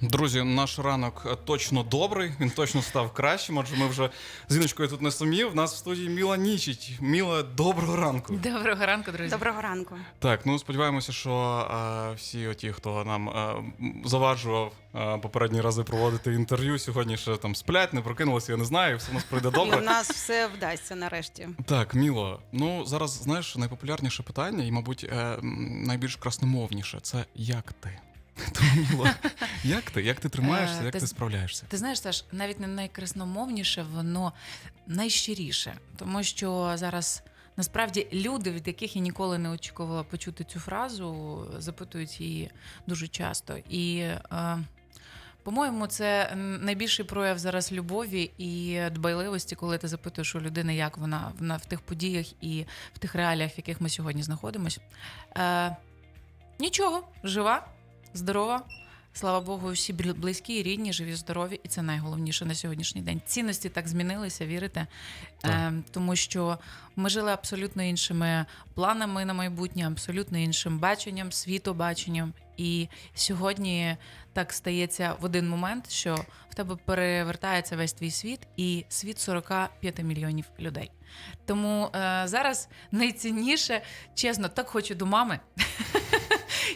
Друзі, наш ранок точно добрий, він точно став кращим. Адже ми вже з Іночкою тут не самі. В нас в студії Міла Нічить. Міла, доброго ранку. Доброго ранку, друзі. Доброго ранку. Так, ну сподіваємося, що е, всі оті, хто нам е, м, заваджував е, попередні рази проводити інтерв'ю, сьогодні ще там сплять, не прокинулися, я не знаю, все у нас пройде І у нас все вдасться нарешті. Так, Міло, ну зараз знаєш найпопулярніше питання, і, мабуть, е, найбільш красномовніше це як ти? Тому, як ти? Як ти тримаєшся, Е, як ти ти справляєшся? Ти знаєш, Саш, навіть не найкрасномовніше, воно найщиріше, тому що зараз. Насправді люди, від яких я ніколи не очікувала почути цю фразу, запитують її дуже часто. І, е, по-моєму, це найбільший прояв зараз любові і дбайливості, коли ти запитуєш у людини, як вона, вона в тих подіях і в тих реаліях, в яких ми сьогодні знаходимося. Е, нічого, жива, здорова. Слава Богу, всі бл- близькі рідні, живі, здорові, і це найголовніше на сьогоднішній день. Цінності так змінилися, вірите? Так. Е, тому що ми жили абсолютно іншими планами на майбутнє, абсолютно іншим баченням, світобаченням. І сьогодні так стається в один момент, що в тебе перевертається весь твій світ і світ 45 мільйонів людей. Тому е, зараз найцінніше, чесно, так хочу до мами.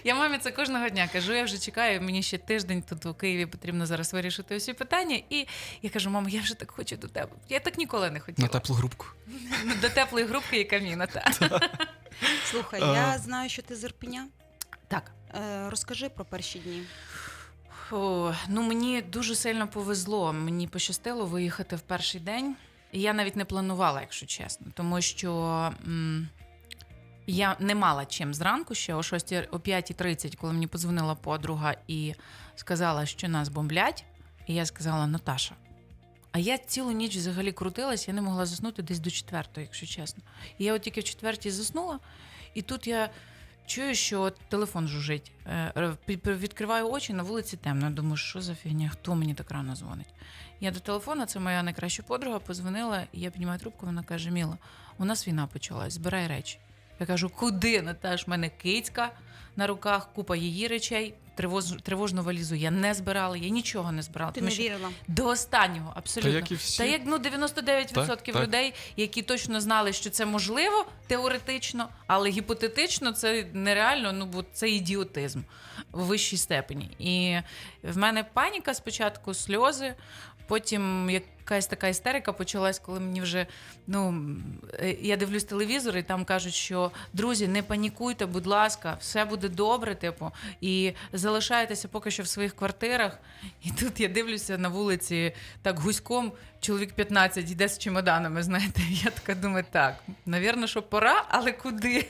Я мамі це кожного дня кажу. Я вже чекаю. Мені ще тиждень тут у Києві потрібно зараз вирішити усі питання. І я кажу, мамо, я вже так хочу до тебе. Я так ніколи не хотіла. На теплу грубку. До теплої грубки і каміна. Та. Слухай, А. я знаю, що ти з Ірпеня. Так. Е, розкажи про перші дні. Фу, ну мені дуже сильно повезло. Мені пощастило виїхати в перший день. І я навіть не планувала, якщо чесно, тому що м, я не мала чим зранку ще о 6, о 5.30, коли мені подзвонила подруга і сказала, що нас бомблять. І я сказала, Наташа. А я цілу ніч взагалі крутилась, я не могла заснути десь до четвертої, якщо чесно. І я от тільки в четвертій заснула, і тут я чую, що телефон жужить. Е, Відкриваю очі, на вулиці темно. Думаю, що за фігня, хто мені так рано дзвонить? Я до телефона, це моя найкраща подруга, позвонила, і я піднімаю трубку, вона каже: Міла, у нас війна почалась, збирай речі. Я кажу, куди, Наташ? В мене кицька на руках, купа її речей, тривоз, тривожну валізу я не збирала, я нічого не збирала. Ти тому не вірила. до останнього, абсолютно. Та як і всі. Та як ну 99% Так, так. людей, які точно знали, що це можливо теоретично, але гіпотетично це нереально, ну бо це ідіотизм в вищій степені. І в мене паніка спочатку, сльози. Потім якась така істерика почалась, коли мені вже ну е, я дивлюсь телевізор, і там кажуть, що друзі, не панікуйте, будь ласка, все буде добре, типу, і залишайтеся поки що в своїх квартирах. І тут я дивлюся на вулиці так гуськом, чоловік 15 йде з чемоданами. Знаєте, я така думаю, так, навірно, що пора, але куди?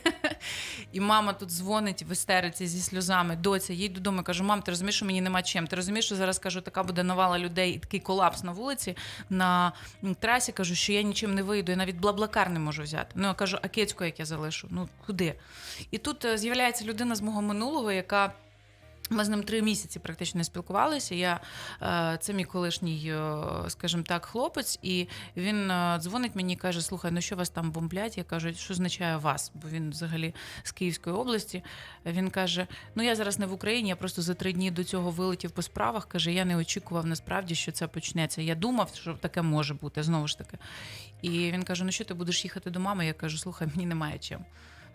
І мама тут дзвонить в істериці зі сльозами. Доця, їй додому. Кажу, мам, ти розумієш, що мені нема чим. Ти розумієш, що зараз кажу, така буде навала людей і такий колапс на вулиці на трасі. Кажу, що я нічим не вийду, я навіть блаблакар не можу взяти. Ну я кажу, а кецьку як я залишу? Ну куди? І тут е, з'являється людина з мого минулого, яка. Ми з ним три місяці практично не спілкувалися. Я е, це мій колишній, е, скажімо так, хлопець, і він е, дзвонить мені і каже: Слухай, ну що вас там бомблять? Я кажу, що означає вас? Бо він взагалі з Київської області. Він каже: Ну я зараз не в Україні, я просто за три дні до цього вилетів по справах. каже, я не очікував насправді, що це почнеться. Я думав, що таке може бути знову ж таки. І він каже: Ну що ти будеш їхати до мами? Я кажу, слухай, мені немає чим.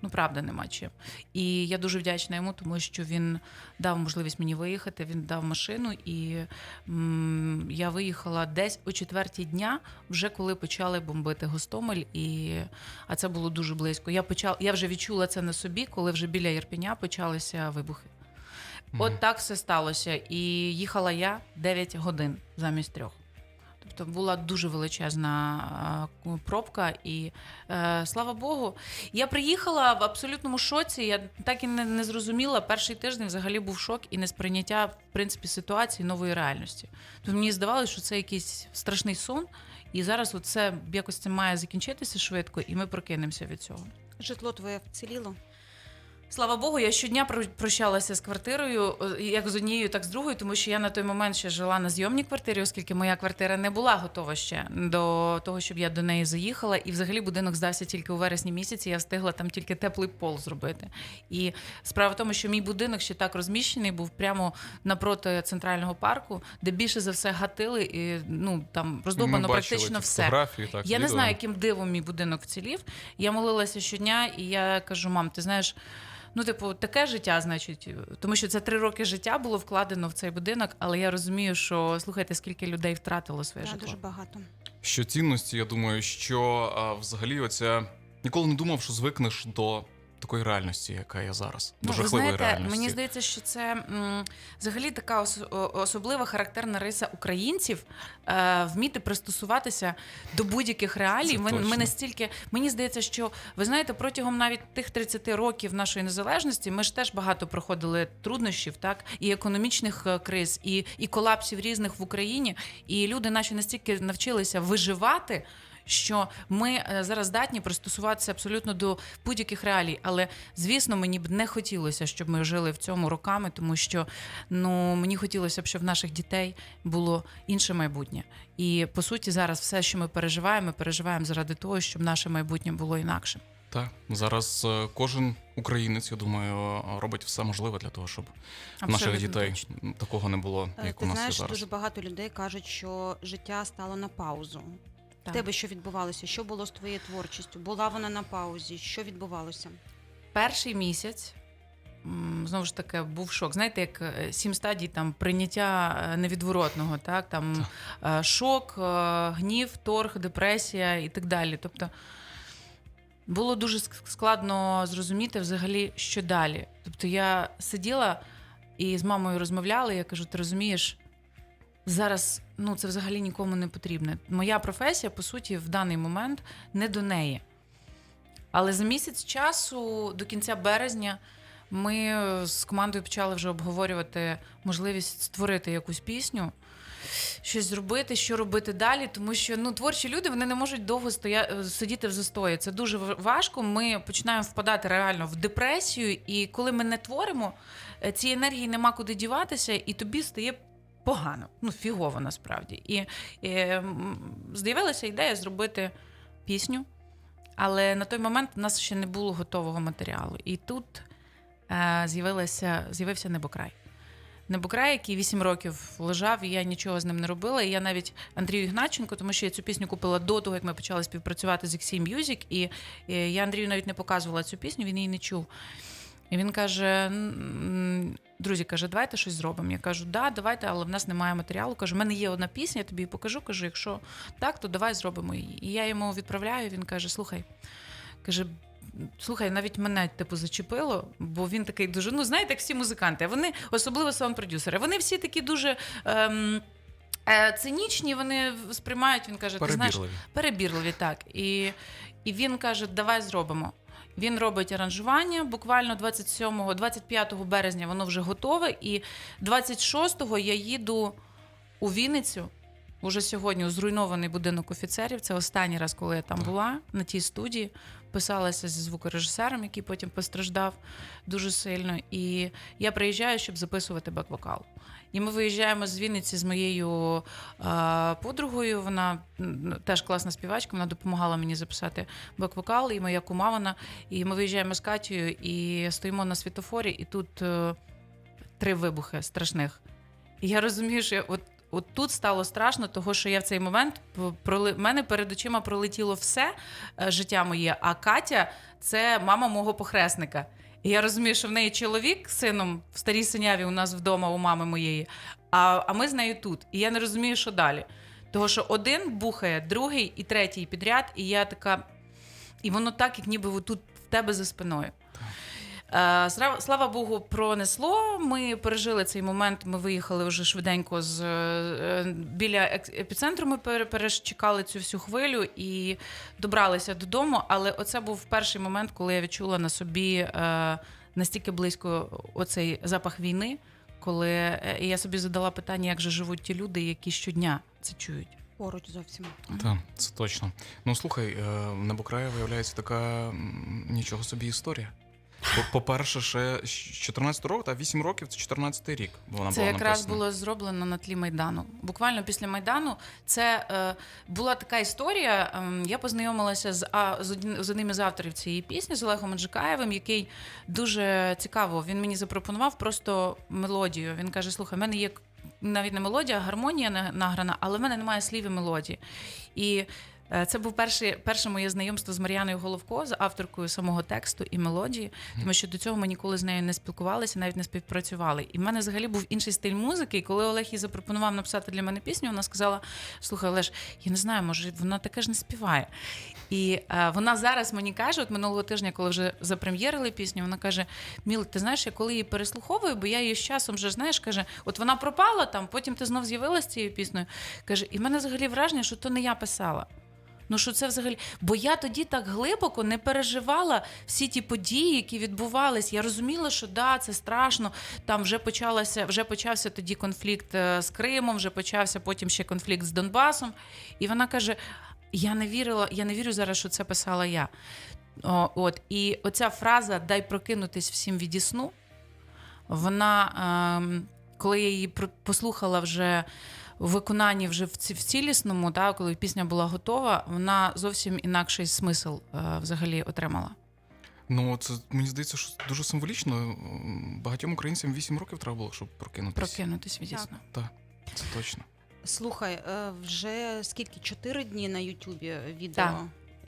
Ну, правда, нема чим. І я дуже вдячна йому, тому що він дав можливість мені виїхати. Він дав машину, і м, я виїхала десь о четвертій дня, вже коли почали бомбити Гостомель. І, а це було дуже близько. Я почала, я вже відчула це на собі, коли вже біля Єрпеня почалися вибухи. От так все сталося. І їхала я 9 годин замість трьох. Тобто була дуже величезна пробка, і е, слава Богу, я приїхала в абсолютному шоці. Я так і не, не зрозуміла. Перший тиждень взагалі був шок і несприйняття в принципі ситуації нової реальності. Тобто мені здавалося, що це якийсь страшний сон, і зараз це якось це має закінчитися швидко, і ми прокинемося від цього. Житло твоє вціліло. Слава Богу, я щодня прощалася з квартирою, е, як з однією, так з другою, тому що я на той момент ще жила на зйомній квартирі, оскільки моя квартира не була готова ще до того, щоб я до неї заїхала. І взагалі будинок здався тільки у вересні місяці. Я встигла там тільки теплий пол зробити. І справа в тому, що мій будинок ще так розміщений був прямо напроти центрального парку, де більше за все гатили, і ну там роздобано практично все. Так, Я не знаю, яким дивом мій будинок вцілів. Я молилася щодня, і я кажу: мам, ти знаєш. Ну, типу, таке життя, значить, тому що це три роки життя було вкладено в цей будинок, але я розумію, що слухайте, скільки людей втратило своє Да, житло. дуже багато. Що цінності, я думаю, що а, взагалі оця ніколи не думав, що звикнеш до такої реальності, яка є зараз. До Ну, жахливої знаєте, реальності. мені здається, що це м, взагалі така ос- особлива характерна риса українців е, вміти пристосуватися до будь-яких реалій. Ми, ми настільки мені здається, що ви знаєте, протягом навіть тих 30 років нашої незалежності ми ж теж багато проходили труднощів, так і економічних е, криз, і, і колапсів різних в Україні. І люди наші настільки навчилися виживати. Що ми е, зараз здатні пристосуватися абсолютно до будь-яких реалій, але звісно, мені б не хотілося, щоб ми жили в цьому роками, тому що ну мені хотілося б, щоб в наших дітей було інше майбутнє. І по суті, зараз все, що ми переживаємо, ми переживаємо заради того, щоб наше майбутнє було інакшим. Так, зараз е, кожен українець, я думаю, робить все можливе для того, щоб в наших дітей точно. такого не було, Е, як у Ти нас є знаєш, зараз. дуже багато людей кажуть, що життя стало на паузу. В Так. тебе що відбувалося? Що було з твоєю творчістю? Була вона на паузі? Що відбувалося? Перший місяць. Знову ж таки, був шок. Знаєте, як е, сім стадій там прийняття е, невідворотного, так там е, шок, гнів, торг, депресія і так далі. Тобто було дуже складно зрозуміти взагалі, що далі. Тобто я сиділа і з мамою розмовляла, і я кажу: ти розумієш, зараз ну, це взагалі нікому не потрібне. Моя професія, по суті, в даний момент не до неї. Але за місяць часу, до кінця березня, ми з командою почали вже обговорювати можливість створити якусь пісню, щось зробити, що робити далі. Тому що ну, творчі люди вони не можуть довго стоя... сидіти в застої. Це дуже важко. Ми починаємо впадати реально в депресію, і коли ми не творимо, е, цієї енергії нема куди діватися, і тобі стає. Погано, ну фігово насправді. І, і з'явилася ідея зробити пісню, але на той момент у нас ще не було готового матеріалу. І тут е, з'явилася, з'явився небокрай. Небокрай, який 8 років лежав, і я нічого з ним не робила. І я навіть Андрію Ігначенко, тому що я цю пісню купила до того, як ми почали співпрацювати з XC Music, і я Андрію навіть не показувала цю пісню, він її не чув. І він каже: «М, друзі, каже, давайте щось зробимо. Я кажу, да, давайте, але в нас немає матеріалу. Кажу, в мене є одна пісня, я тобі її покажу. Кажу, якщо так, то давай зробимо її. І я йому відправляю. Він каже: слухай, каже. Слухай, навіть мене типу зачепило, бо він такий дуже. Ну, знаєте, як всі музиканти, вони, особливо саунд-продюсери, вони всі такі дуже ем, е, цинічні, вони сприймають, він каже, ти знаєш, Перебірливі. перебірливі, так. І, і він каже: давай зробимо. Він робить аранжування. Буквально 27 25 березня воно вже готове. І 26-го я їду у Вінницю. Уже сьогодні у зруйнований будинок офіцерів. Це останній раз, коли я там була на тій студії. Писалася зі звукорежисером, який потім постраждав дуже сильно. І я приїжджаю, щоб записувати бек-вокал. І ми виїжджаємо з Вінниці з моєю е, подругою. Вона теж класна співачка. Вона допомагала мені записати бек-вокал, і моя кума вона. І ми виїжджаємо з Катєю і стоїмо на світофорі, і тут е, три вибухи страшних. І я розумію, що я от. От тут стало страшно, того що я в цей момент проли... мене перед очима пролетіло все е, життя моє. А Катя це мама мого похресника. І я розумію, що в неї чоловік сином в старій синяві у нас вдома, у мами моєї, а, а ми з нею тут. І я не розумію, що далі. Того, що один бухає, другий і третій підряд, і я така. І воно так, як ніби тут в тебе за спиною. Е, Слава, Богу, пронесло. Ми пережили цей момент. Ми виїхали вже швиденько з е, біля епіцентру. Ми перечекали цю всю хвилю і добралися додому. Але оце був перший момент, коли я відчула на собі е, настільки близько оцей запах війни, коли я собі задала питання, як же живуть ті люди, які щодня це чують. Поруч зовсім. Так, це точно. Ну слухай, в Небокраї виявляється така нічого собі історія. По- По-перше, ще з 14 року, та 8 років це 14 рік. Вона Це була якраз написана. було зроблено на тлі Майдану. Буквально після Майдану це е, була така історія. ем, я познайомилася з, а, з, один, з одним із авторів цієї пісні, з Олегом Аджикаєвим, який дуже цікаво. Він мені запропонував просто мелодію. Він каже: Слухай, в мене є навіть не мелодія, а гармонія на- награна, але в мене немає слів і мелодії. І е, це був перше, перше моє знайомство з Мар'яною Головко, з авторкою самого тексту і мелодії, тому що до цього ми ніколи з нею не спілкувалися, навіть не співпрацювали. І в мене взагалі був інший стиль музики. І коли Олег їй запропонував написати для мене пісню, вона сказала: Слухай, Олеж, я не знаю, може вона таке ж не співає. І е, вона зараз мені каже, от минулого тижня, коли вже запрем'єрили пісню, вона каже: Міл, ти знаєш, я коли її переслуховую, бо я її з часом вже знаєш, каже, от вона пропала там, потім ти знов з'явилася цією піснею. Каже, і в мене взагалі враження, що то не я писала. Ну що це взагалі? Бо я тоді так глибоко не переживала всі ті події, які відбувались. Я розуміла, що да, це страшно. Там вже почалося, вже почався тоді конфлікт е, з Кримом, вже почався потім ще конфлікт з Донбасом. І вона каже: Я не вірила, я не вірю зараз, що це писала я. О, от і оця фраза Дай прокинутись всім від сну. Вона, ем, коли я її послухала вже в виконанні вже в, ці, в цілісному, да, коли пісня була готова, вона зовсім інакший смисл е, взагалі отримала. Ну, це мені здається, що дуже символічно. Багатьом українцям 8 років треба було, щоб прокинутися. Прокинутись від сну. Так, це точно. Слухай, е, вже скільки? Чотири дні на Ютубі відео. Так.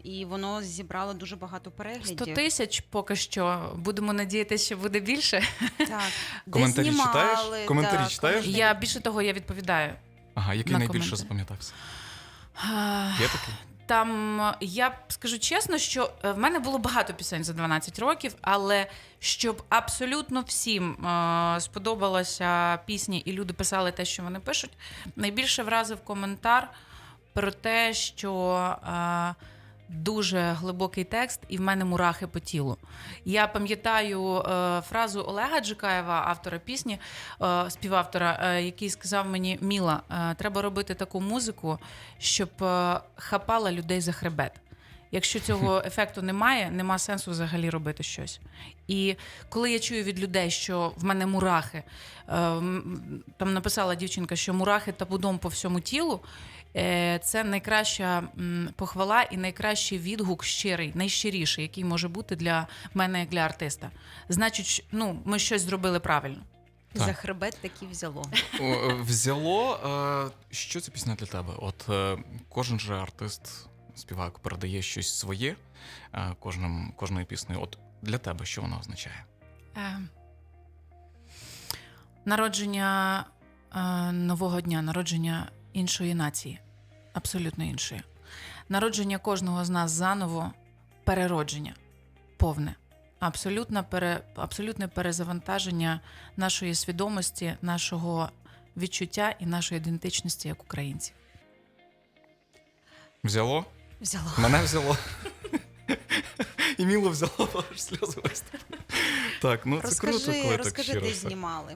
І воно зібрало дуже багато переглядів. 100 тисяч поки що. Будемо надіятися, що буде більше. Так. Коментарі знімали, читаєш? Коментарі так, читаєш? Я більше того, я відповідаю. Ага, який На найбільше коментарі. запам'ятався? Є такий? Там я скажу чесно, що е, в мене було багато пісень за 12 років, але щоб абсолютно всім е, сподобалася пісня, і люди писали те, що вони пишуть, найбільше вразив коментар про те, що. Е, Дуже глибокий текст, і в мене мурахи по тілу. Я пам'ятаю е, фразу Олега Джикаєва, автора пісні, е, співавтора, е, який сказав мені: Міла, е, треба робити таку музику, щоб е, хапала людей за хребет. Якщо цього ефекту немає, нема сенсу взагалі робити щось. І коли я чую від людей, що в мене мурахи, там написала дівчинка, що мурахи та будом по всьому тілу. Е, Це найкраща похвала і найкращий відгук щирий, найщиріший, який може бути для мене як для артиста. Значить, ну, ми щось зробили правильно. Так. За хребет таки взяло. Взяло. е, Що це пісня для тебе? От е, кожен же артист, співак передає щось своє кожним, кожною піснею. От для тебе що вона означає? Е, Народження е, нового дня, народження іншої нації, абсолютно іншої. Народження кожного з нас заново, переродження, повне, абсолютне, пере, абсолютне перезавантаження нашої свідомості, нашого відчуття і нашої ідентичності як українців. Взяло? Взяло. Мене взяло. І Міло взяло аж сльози. Так, ну це круто, коли так розкажи, де знімали.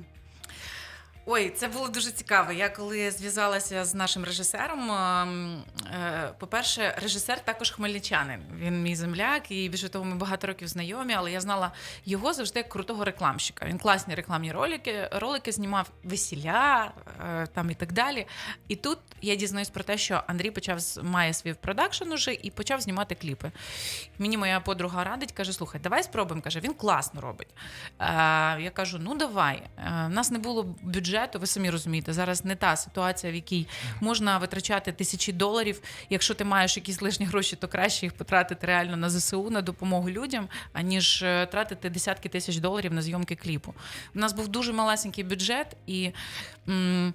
Ой, це було дуже цікаво. Я коли зв'язалася з нашим режисером, ем, е, по-перше, режисер також хмельничанин. Він мій земляк, і більше того, ми багато років знайомі, але я знала його завжди як крутого рекламщика. Він класні рекламні ролики, ролики знімав весілля е, там і так далі. І тут я дізнаюсь про те, що Андрій почав має свій продакшн уже і почав знімати кліпи. Мені моя подруга радить, каже: слухай, давай спробуємо. каже, він класно робить. Е, я кажу: ну давай. В нас не було бюджету, ви самі розумієте. Зараз не та ситуація, в якій можна витрачати тисячі доларів. Якщо ти маєш якісь лишні гроші, то краще їх потратити реально на ЗСУ, на допомогу людям, аніж е, тратити десятки тисяч доларів на зйомки кліпу. У нас був дуже малесенький бюджет і. М-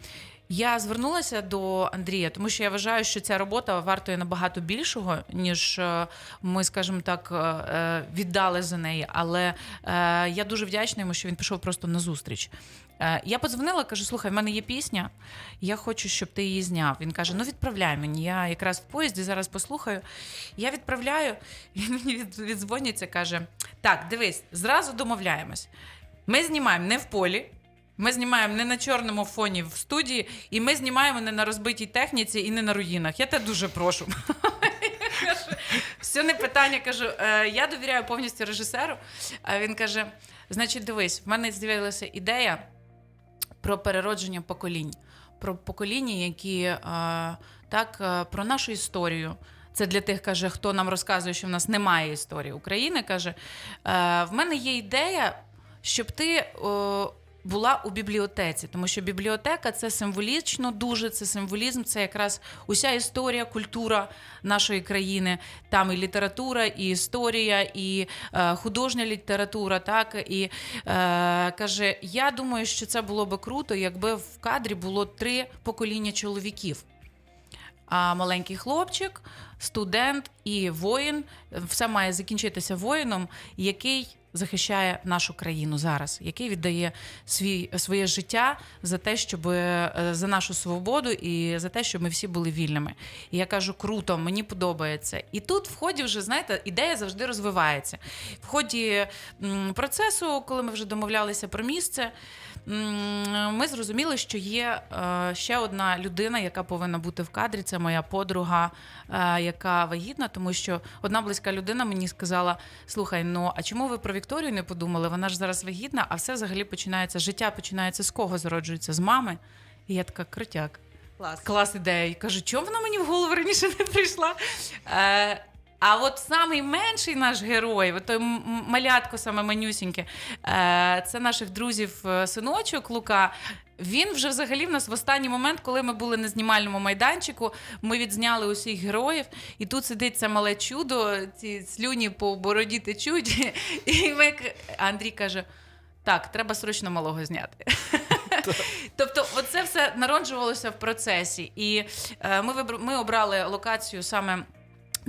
я звернулася до Андрія, тому що я вважаю, що ця робота вартує набагато більшого, ніж е, ми, скажімо так, е, віддали за неї. Але я дуже вдячна йому, що він пішов просто на зустріч. Е, Я подзвонила, кажу: слухай, в мене є пісня, я хочу, щоб ти її зняв. Він каже: Ну відправляй мені. Я якраз в поїзді зараз послухаю. Я відправляю, він мені від- віддзвонюється, каже: Так, дивись, зразу домовляємось. Ми знімаємо не в полі. Ми знімаємо не на чорному фоні в студії, і ми знімаємо не на розбитій техніці і не на руїнах. Я тебе дуже прошу. Все, не питання. Кажу, е, я довіряю повністю режисеру. А він каже: значить, дивись, в мене з'явилася ідея про переродження поколінь, про покоління, які е, так, е, про нашу історію. Це для тих, каже, хто нам розказує, що в нас немає історії України. каже: е, в мене є ідея, щоб ти. Була у бібліотеці, тому що бібліотека це символічно дуже, це символізм, це якраз уся історія, культура нашої країни. Там і література, і історія, і е, художня література. Так і е, каже: я думаю, що це було би круто, якби в кадрі було три покоління чоловіків. А маленький хлопчик, студент і воїн все має закінчитися воїном, який захищає нашу країну зараз, який віддає свій, своє життя за те, щоб е, за нашу свободу і за те, щоб ми всі були вільними. І я кажу, круто, мені подобається. І тут в ході вже знаєте, ідея завжди розвивається. В ході процесу, коли ми вже домовлялися про місце. Ми зрозуміли, що є е, ще одна людина, яка повинна бути в кадрі. Це моя подруга, е, яка вагітна, тому що одна близька людина мені сказала: слухай, ну а чому ви про Вікторію не подумали? Вона ж зараз вагітна, а все взагалі починається. Життя починається з кого зароджується? З мами. І я така крутяк. Клас. Клас ідея. І кажу, чому вона мені в голову раніше не прийшла? Е, а от самий менший наш герой, от той малятко, саме манюсіньке, е, це наших друзів е, синочок Лука. Він вже взагалі в нас в останній момент, коли ми були на знімальному майданчику, ми відзняли усіх героїв, і тут сидить це мале чудо, ці слюні по бороді течуть. І ми, Андрій каже: так, треба срочно малого зняти. Тобто, оце все народжувалося в процесі. І е, ми, ми обрали локацію саме.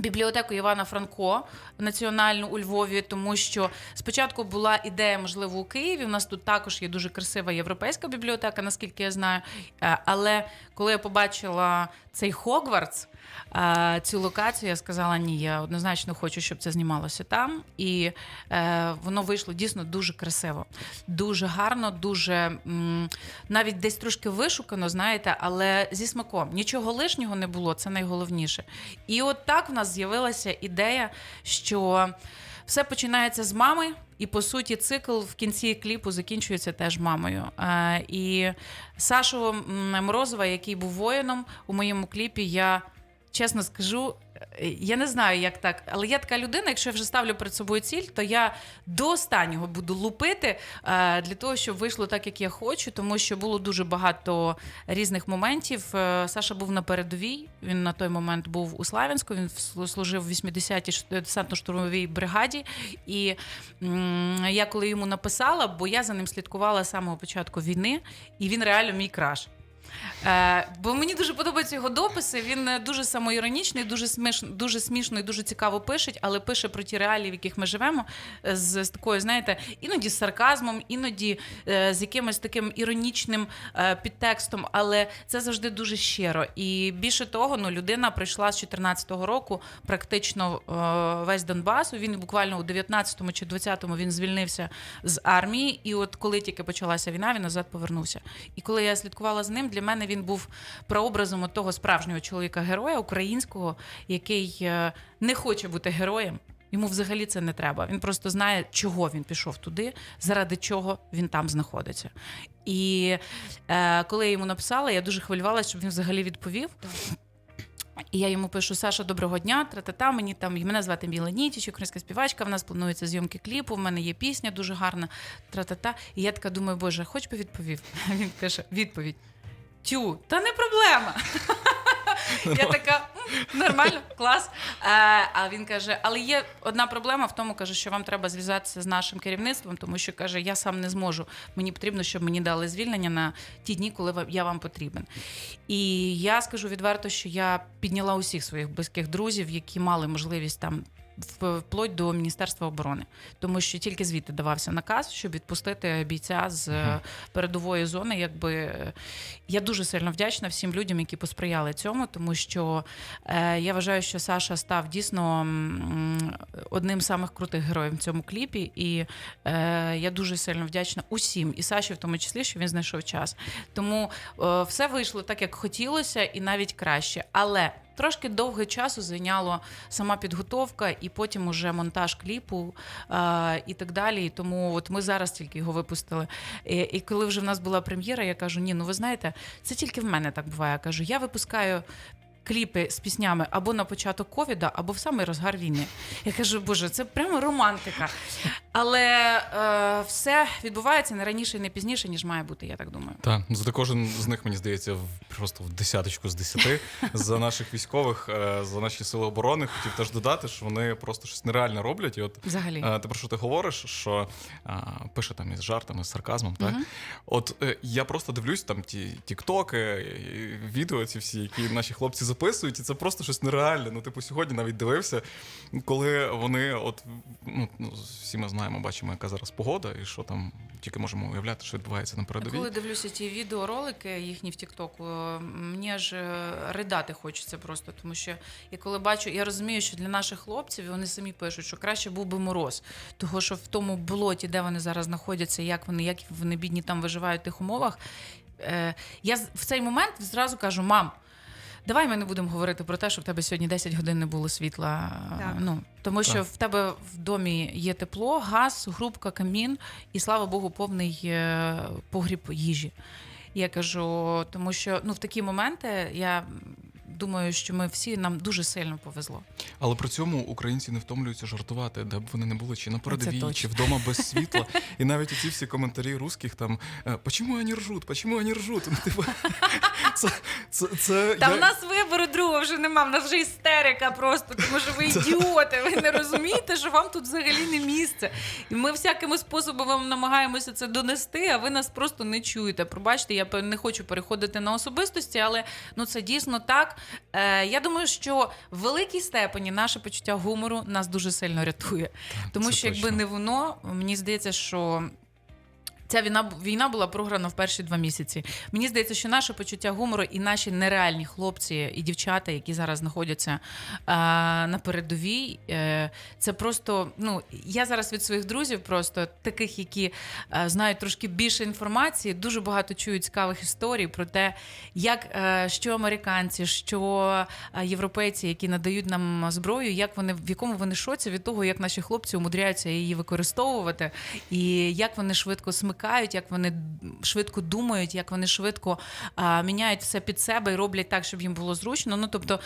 Бібліотеку Івана Франко національну у Львові, тому що спочатку була ідея, можливо, у Києві. У нас тут також є дуже красива європейська бібліотека, наскільки я знаю. Е, Але коли я побачила цей Хогвартс, е, цю локацію, я сказала: ні, я однозначно хочу, щоб це знімалося там. І е, воно вийшло дійсно дуже красиво, дуже гарно, дуже м, навіть десь трошки вишукано, знаєте, але зі смаком. Нічого лишнього не було, це найголовніше. І от так в нас з'явилася ідея, що все починається з мами, і по суті, цикл в кінці кліпу закінчується теж мамою. Е, і Сашу Морозова, який був воїном у моєму кліпі, я чесно скажу. е, Я не знаю, як так, але я така людина, якщо я вже ставлю перед собою ціль, то я до останнього буду лупити е, для того, щоб вийшло так, як я хочу, тому що було дуже багато різних моментів. Е, Саша був на передовій. Він на той момент був у Славянську. Він служив в 80-й десантно-штурмовій бригаді. І я коли йому написала, бо я за ним слідкувала з самого початку війни, і він реально мій краш. Е, бо мені дуже подобаються його дописи. Він е, дуже самоіронічний, дуже смішно, дуже смішно і дуже цікаво пише, але пише про ті реалії, в яких ми живемо, е, з, з такою, знаєте, іноді з сарказмом, іноді е, з якимось таким іронічним е, підтекстом, але це завжди дуже щиро. І більше того, ну людина прийшла з 14-го року практично е, весь Донбас. Він буквально у 19-му чи 20-му він звільнився з армії. І от коли тільки почалася війна, він назад повернувся. І коли я слідкувала за ним, для мене він був прообразом того справжнього чоловіка-героя українського, який е, не хоче бути героєм. Йому взагалі це не треба. Він просто знає, чого він пішов туди, заради чого він там знаходиться. І е, коли я йому написала, я дуже хвилювалася, щоб він взагалі відповів. І я йому пишу: Саша, доброго дня, тра-та-та, мені там і мене звати Міла Нітіч, українська співачка. В нас плануються зйомки кліпу. В мене є пісня дуже гарна. Тра-та-та. І я така думаю, боже, хоч би відповів. Він пише: відповідь. Тю, та не проблема. Я така нормально, клас. Е, а він каже: але є одна проблема в тому, каже, що вам треба зв'язатися з нашим керівництвом, тому що каже, я сам не зможу. Мені потрібно, щоб мені дали звільнення на ті дні, коли я вам потрібен. І я скажу відверто, що я підняла усіх своїх близьких друзів, які мали можливість там. Вплоть до Міністерства оборони, тому що тільки звідти давався наказ, щоб відпустити бійця з е, передової зони. Якби е, я дуже сильно вдячна всім людям, які посприяли цьому, тому що е, я вважаю, що Саша став дійсно одним з самих крутих героїв в цьому кліпі, і е, я дуже сильно вдячна усім, і Саші, в тому числі, що він знайшов час. Тому е, все вийшло так, як хотілося, і навіть краще. Але трошки довго часу зайняло сама підготовка, і потім уже монтаж кліпу і так далі. І тому от ми зараз тільки його випустили. І коли вже в нас була прем'єра, я кажу: ні, ну ви знаєте, це тільки в мене так буває. Я кажу, я випускаю. Кліпи з піснями або на початок ковіда, або в самий розгар війни. Я кажу, боже, це прямо романтика. Але е, все відбувається не раніше і не пізніше, ніж має бути, я так думаю. Так, зате кожен з них, мені здається, в- просто в десяточку з десяти за наших військових, е, за наші сили оборони. Хотів теж додати, що вони просто щось нереальне роблять. І от Взагалі. е, ти про що ти говориш, що е, пише там із жартами, з сарказмом, так? Мгм. От е, я просто дивлюсь там ті тіктоки, і відео ці всі, які наші хлопці записують, і це просто щось нереальне. Ну, типу, сьогодні навіть дивився, коли вони, от ну, ну всі ми знаємо, бачимо, яка зараз погода, і що там тільки можемо уявляти, що відбувається на передовій. Коли дивлюся ті відеоролики їхні в Тіктоку, мені аж е, ридати хочеться просто, тому що я коли бачу, я розумію, що для наших хлопців вони самі пишуть, що краще був би мороз, того що в тому болоті, де вони зараз знаходяться, як вони, як вони бідні там виживають в тих умовах. Е, я в цей момент зразу кажу: мам. Давай ми не будемо говорити про те, що в тебе сьогодні 10 годин не було світла. Так. Ну тому що Так. в тебе в домі є тепло, газ, грубка, камін, і слава Богу, повний е, погріб їжі. Я кажу, тому що ну в такі моменти я думаю, що ми всі нам дуже сильно повезло. Але при цьому українці не втомлюються жартувати, де б вони не були, чи на передовій, чи вдома без світла. І навіть ці всі коментарі русських там е, «Почему вони ржуть? Почему вони ржуть? Ну, типу, це, це, це, Та я- в нас вибору другого вже нема, в нас вже істерика просто, тому що ви ідіоти, ви не розумієте, що вам тут взагалі не місце. І ми всякими способами намагаємося це донести, а ви нас просто не чуєте. Пробачте, я не хочу переходити на особистості, але ну це дійсно так. Е, я думаю, що в великій степені наше почуття гумору нас дуже сильно рятує. Тому це що якби точно. не воно, мені здається, що. Ця війна війна була програна в перші два місяці. Мені здається, що наше почуття гумору і наші нереальні хлопці і дівчата, які зараз знаходяться а, на передовій, е, це просто. Ну я зараз від своїх друзів, просто таких, які е, знають трошки більше інформації, дуже багато чують цікавих історій про те, як е, що американці, що е, європейці, які надають нам зброю, як вони в якому вони шоці від того, як наші хлопці умудряються її використовувати, і як вони швидко смикають, як вони швидко думають, як вони швидко а, міняють все під себе і роблять так, щоб їм було зручно. Ну тобто.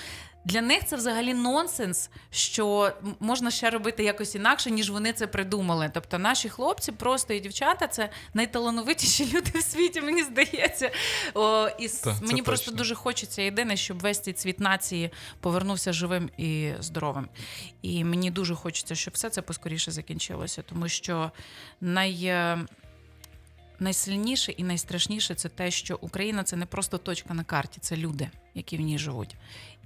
Для них це взагалі нонсенс, що можна ще робити якось інакше, ніж вони це придумали. Тобто наші хлопці, просто і дівчата, це найталановитіші люди в світі, мені здається. О, і Та, мені просто точно. дуже хочеться єдине, щоб весь цей цвіт нації повернувся живим і здоровим. І мені дуже хочеться, щоб все це поскоріше закінчилося, тому що най. Найсильніше і найстрашніше це те, що Україна це не просто точка на карті, це люди, які в ній живуть.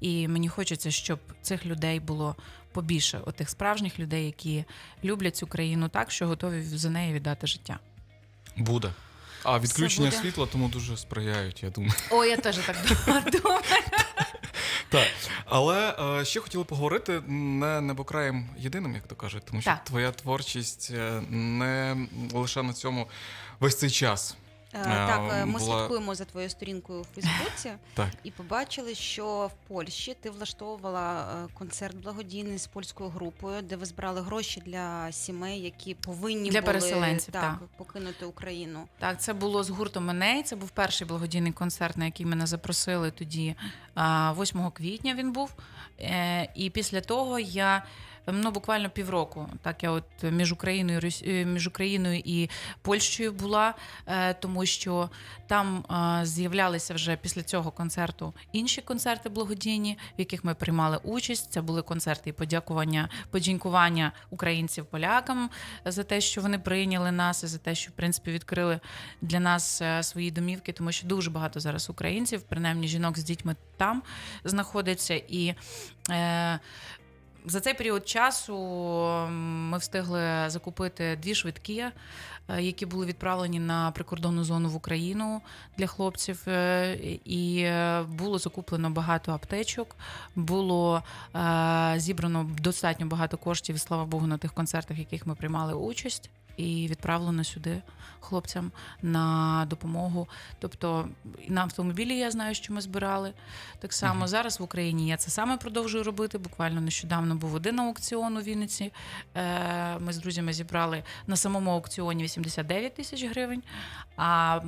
І мені хочеться, щоб цих людей було побільше, отих справжніх людей, які люблять цю країну так, що готові за неї віддати життя. буде. А відключення буде. світла тому дуже сприяють, я думаю. О, я теж так думаю. Так. Але е, ще хотіли поговорити не небокраєм єдиним, як то кажуть, тому що Так. твоя творчість е, не лише на цьому весь цей час. Е, Так, е, ми була- слідкуємо за твоєю сторінкою у Фейсбуці Так. і побачили, що в Польщі ти влаштовувала е, концерт благодійний з польською групою, де ви збирали гроші для сімей, які повинні Для були переселенців, так, так. покинути Україну. Так, це було з гуртом Еней. Це був перший благодійний концерт, на який мене запросили тоді. а, 8 квітня він був. Е, І після того я. Ну, буквально півроку. Так, я от між Україною, е, між Україною і Польщею була, е, тому що там е, з'являлися вже після цього концерту інші концерти благодійні, в яких ми приймали участь. Це були концерти і подякування, подякування українців полякам за те, що вони прийняли нас, і за те, що в принципі відкрили для нас свої домівки, тому що дуже багато зараз українців, принаймні жінок з дітьми там знаходиться. І за цей період часу ми встигли закупити дві швидкі, е, які були відправлені на прикордонну зону в Україну для хлопців. Е, І е, було закуплено багато аптечок, було зібрано достатньо багато коштів, слава Богу, на тих концертах, в яких ми приймали участь. І відправлено сюди хлопцям на допомогу. Тобто на автомобілі я знаю, що ми збирали. Так само Мгм. зараз в Україні я це саме продовжую робити. Буквально нещодавно був один аукціон у Вінниці. Е, Ми з друзями зібрали на самому аукціоні 89 тисяч гривень. А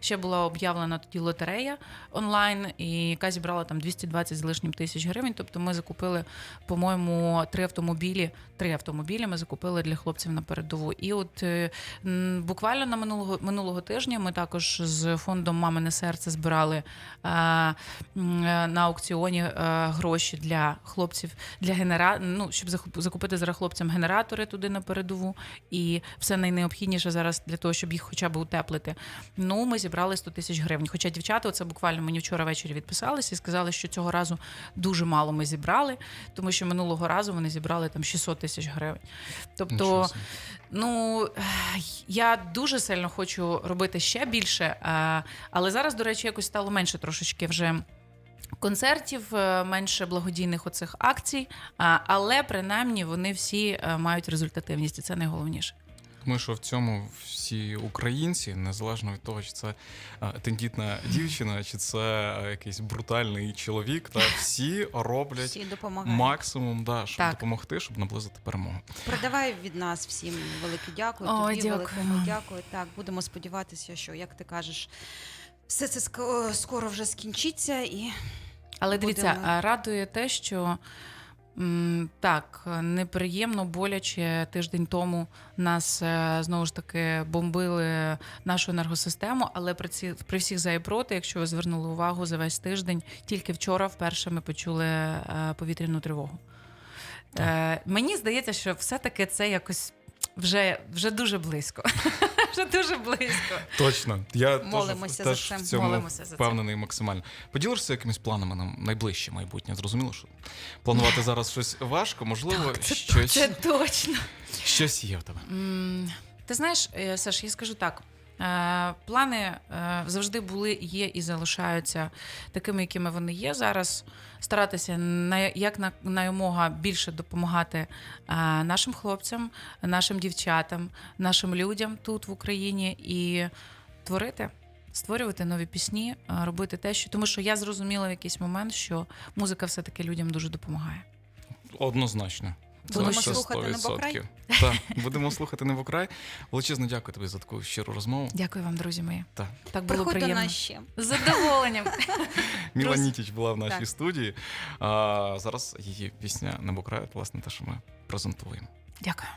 ще була об'явлена тоді лотерея онлайн, і яка зібрала там 220 з лишнім тисяч гривень. Тобто ми закупили, по-моєму, три автомобілі. Три автомобілі ми закупили для хлопців на передову. І от е, м, буквально на минулого минулого тижня ми також з фондом Мамине серце збирали е, е, на аукціоні е, гроші для хлопців для генера... ну, щоб закупити зараз хлопцям генератори туди на передову, і все найнеобхідніше зараз для того, щоб їх хоча б утеплити. Ну, ми зібрали 100 тисяч гривень. Хоча дівчата, це буквально мені вчора ввечері відписалися і сказали, що цього разу дуже мало ми зібрали, тому що минулого разу вони зібрали там 600 тисяч гривень. Тобто, Ну я дуже сильно хочу робити ще більше, е, але зараз, до речі, якось стало менше трошечки вже. Концертів е, менше благодійних оцих акцій, але принаймні вони всі е, мають результативність, і це найголовніше. Думаю, що в цьому всі українці, незалежно від того, чи це е, тендітна дівчина, чи це е, якийсь брутальний чоловік, та всі роблять Всі максимум, да, щоб Так. допомогти, щоб наблизити перемогу. Передавай від нас всім велике дякую. О, Тобі дякую. великому дякую. Так, будемо сподіватися, що як ти кажеш, все це ск- скоро вже скінчиться і Але дивіться, Будемо. а, радує те, що так, неприємно, боляче тиждень тому нас е, знову ж таки бомбили нашу енергосистему, але при, ці, при всіх за і проти, якщо ви звернули увагу за весь тиждень, тільки вчора вперше ми почули е, повітряну тривогу. Так. мені здається, що все-таки це якось вже, вже дуже близько. Вже дуже близько. Точно, я Молимося теж, за теж це. цьому Молимося за це. впевнений максимально. Поділишся якимись планами на найближче майбутнє. Зрозуміло, що планувати зараз щось важко, можливо, Так, це, щось, це точно. щось є в тебе. Ти знаєш, е, Саш, я скажу так. Е, Плани е, завжди були, є і залишаються такими, якими вони є зараз. Старатися як на наймога більше допомагати е, нашим хлопцям, нашим дівчатам, нашим людям тут в Україні і творити, створювати нові пісні, робити те, що тому що я зрозуміла в якийсь момент, що музика все-таки людям дуже допомагає. Однозначно. Будемо це слухати 100%. Так, будемо слухати небокрай. Величезно дякую тобі за таку щиру розмову. Дякую вам, друзі мої. Так. Так було приходь до нас ще. З задоволенням. Міла Нітіч була в нашій Так. студії. А зараз її пісня Небокрай, власне, те, що ми презентуємо. Дякую.